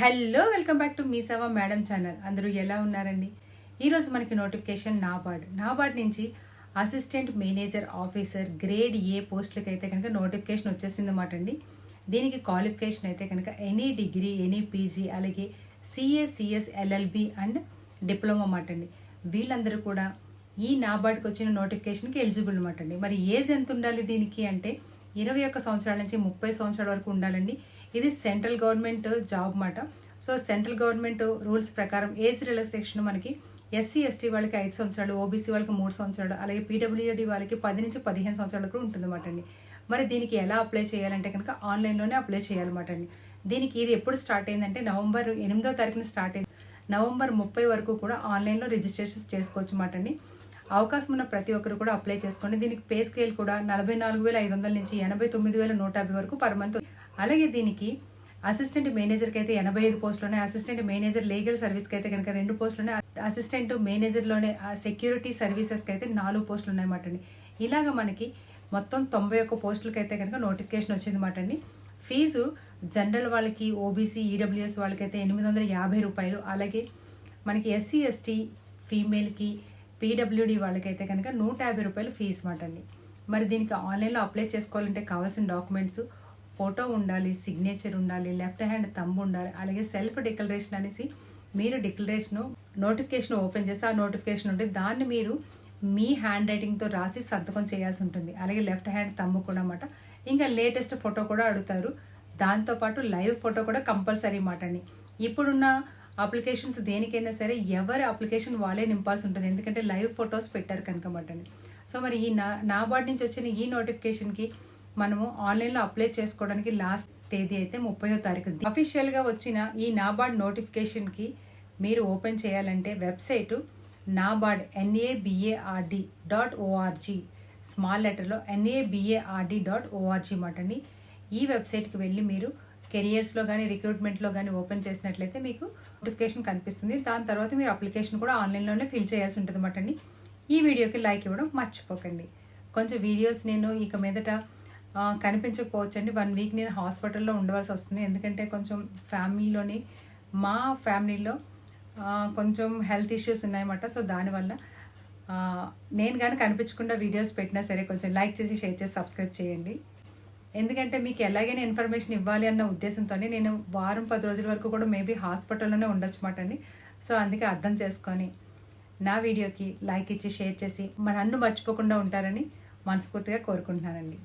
Hello welcome back to Mee Seva madam channel. అందరూ ఎలా ఉన్నారండి? ఈరోజు మనకి నోటిఫికేషన్ నాబార్డ్. నాబార్డ్ నుంచి assistant manager officer grade A పోస్టులకి అయితే కనుక నోటిఫికేషన్ వచ్చేసింది అన్నమాట అండి. దీనికి క్వాలిఫికేషన్ అయితే కనుక ఎనీ డిగ్రీ ఎనీ పీజీ అలాగే CA CS LLB and diploma అన్నమాట అండి. వీళ్ళందరూ కూడా ఈ నాబార్డ్కి వచ్చిన నోటిఫికేషన్కి ఎలిజిబుల్ అనమాట అండి. మరి ఏజ్ ఎంత ఉండాలి దీనికి అంటే ఇరవై ఒక్క సంవత్సరాల నుంచి ముప్పై సంవత్సరాల వరకు ఉండాలండి. ఇది సెంట్రల్ గవర్నమెంట్ జాబ్ మాట. సో సెంట్రల్ గవర్నమెంట్ రూల్స్ ప్రకారం ఏజ్ రిలాక్సేషన్ మనకి ఎస్సీ ఎస్టీ వాళ్ళకి ఐదు సంవత్సరాలు ఓబీసీ వాళ్ళకి మూడు సంవత్సరాలు అలాగే పీడబ్ల్యూడి వాళ్ళకి పది నుంచి పదిహేను సంవత్సరాల వరకు ఉంటుందన్నమాట అండి. మరి దీనికి ఎలా అప్లై చేయాలంటే కనుక ఆన్లైన్లోనే అప్లై చేయాలన్నమాట అండి. దీనికి ఇది ఎప్పుడు స్టార్ట్ అయిందంటే నవంబర్ ఎనిమిదో తారీఖున స్టార్ట్ అయింది. నవంబర్ ముప్పై వరకు కూడా ఆన్లైన్లో రిజిస్ట్రేషన్స్ చేసుకోవచ్చు అన్నమాట అండి. అవకాశం ఉన్న ప్రతి ఒక్కరు కూడా అప్లై చేసుకోండి. దీనికి పే స్కేల్ కూడా నలభై నాలుగు వేల ఐదు వందల నుంచి ఎనభై తొమ్మిది వేల నూట యాభై వరకు పర్ మంత్ అలాగే దీనికి అసిస్టెంట్ మేనేజర్కి అయితే ఎనభై ఐదు పోస్టులు ఉన్నాయి అసిస్టెంట్ మేనేజర్ లీగల్ సర్వీస్కి అయితే కనుక రెండు పోస్టులు ఉన్నాయి అసిస్టెంట్ మేనేజర్లోనే సెక్యూరిటీ సర్వీసెస్కి అయితే నాలుగు పోస్టులు ఉన్నాయన్నమాట అండి. ఇలాగ మనకి మొత్తం తొంభై ఒక్క పోస్టులకి అయితే కనుక నోటిఫికేషన్ వచ్చిందన్నమాట అండి. ఫీజు జనరల్ వాళ్ళకి ఓబీసీ ఈడబ్ల్యూఎస్ వాళ్ళకి అయితే ఎనిమిది వందల యాభై రూపాయలు. అలాగే మనకి ఎస్సీ ఎస్టీ ఫీమేల్కి పీడబ్ల్యూడి వాళ్ళకైతే కనుక నూట యాభై రూపాయలు ఫీజు మాట అండి మరి దీనికి ఆన్లైన్లో అప్లై చేసుకోవాలంటే కావాల్సిన డాక్యుమెంట్స్ ఫోటో ఉండాలి సిగ్నేచర్ ఉండాలి లెఫ్ట్ హ్యాండ్ తమ్ము ఉండాలి అలాగే సెల్ఫ్ డిక్లరేషన్ అనేసి మీరు డిక్లరేషన్ నోటిఫికేషన్ ఓపెన్ చేస్తే ఆ నోటిఫికేషన్ ఉంటే దాన్ని మీరు మీ హ్యాండ్ రైటింగ్తో రాసి సంతకం చేయాల్సి ఉంటుంది. అలాగే లెఫ్ట్ హ్యాండ్ తమ్ము కూడా అన్నమాట. ఇంకా లేటెస్ట్ ఫోటో కూడా అడుగుతారు. దాంతోపాటు లైవ్ ఫోటో కూడా కంపల్సరీ మాట అండి ఇప్పుడున్న అప్లికేషన్స్ దేనికైనా సరే ఎవరి అప్లికేషన్ వాళ్ళే నింపాల్సి ఉంటుంది. ఎందుకంటే లైవ్ ఫొటోస్ పెట్టారు కనుక అండి సో మరి ఈ నా నాబార్డ్ నుంచి వచ్చిన ఈ నోటిఫికేషన్కి మనము ఆన్లైన్లో అప్లై చేసుకోవడానికి లాస్ట్ తేదీ అయితే ముప్పయో తారీఖు. అఫీషియల్గా వచ్చిన ఈ నాబార్డ్ నోటిఫికేషన్కి మీరు ఓపెన్ చేయాలంటే website NABARD NABARD dot ORG small లెటర్లో ఎన్ఏబిఏఆర్డి డాట్ ఓఆర్జీ మాట అండి ఈ వెబ్సైట్కి వెళ్ళి మీరు కెరియర్స్లో కానీ రిక్రూట్మెంట్లో కానీ ఓపెన్ చేసినట్లయితే మీకు నోటిఫికేషన్ కనిపిస్తుంది. దాని తర్వాత మీరు అప్లికేషన్ కూడా ఆన్లైన్లోనే ఫిల్ చేయాల్సి ఉంటుంది అన్నమాట అండి. ఈ వీడియోకి లైక్ ఇవ్వడం మర్చిపోకండి. కొంచెం వీడియోస్ నేను ఇక మీదట కనిపించకపోవచ్చండి. వన్ వీక్ నేను హాస్పిటల్లో ఉండవలసి వస్తుంది. ఎందుకంటే కొంచెం ఫ్యామిలీలోని మా ఫ్యామిలీలో కొంచెం హెల్త్ ఇష్యూస్ ఉన్నాయన్నమాట. సో దానివల్ల నేను కానీ కనిపించకుండా వీడియోస్ పెట్టినా సరే కొంచెం లైక్ చేసి షేర్ చేసి సబ్స్క్రైబ్ చేయండి. ఎందుకంటే మీకు ఎలాగైనా ఇన్ఫర్మేషన్ ఇవ్వాలి అన్న ఉద్దేశంతోనే నేను వారం పది రోజుల వరకు కూడా మేబీ హాస్పిటల్లోనే ఉండొచ్చు మాట అండి. సో అందుకే అర్థం చేసుకొని నా వీడియోకి లైక్ ఇచ్చి షేర్ చేసి మా నన్ను మర్చిపోకుండా ఉంటారని మనస్ఫూర్తిగా కోరుకుంటున్నానండి.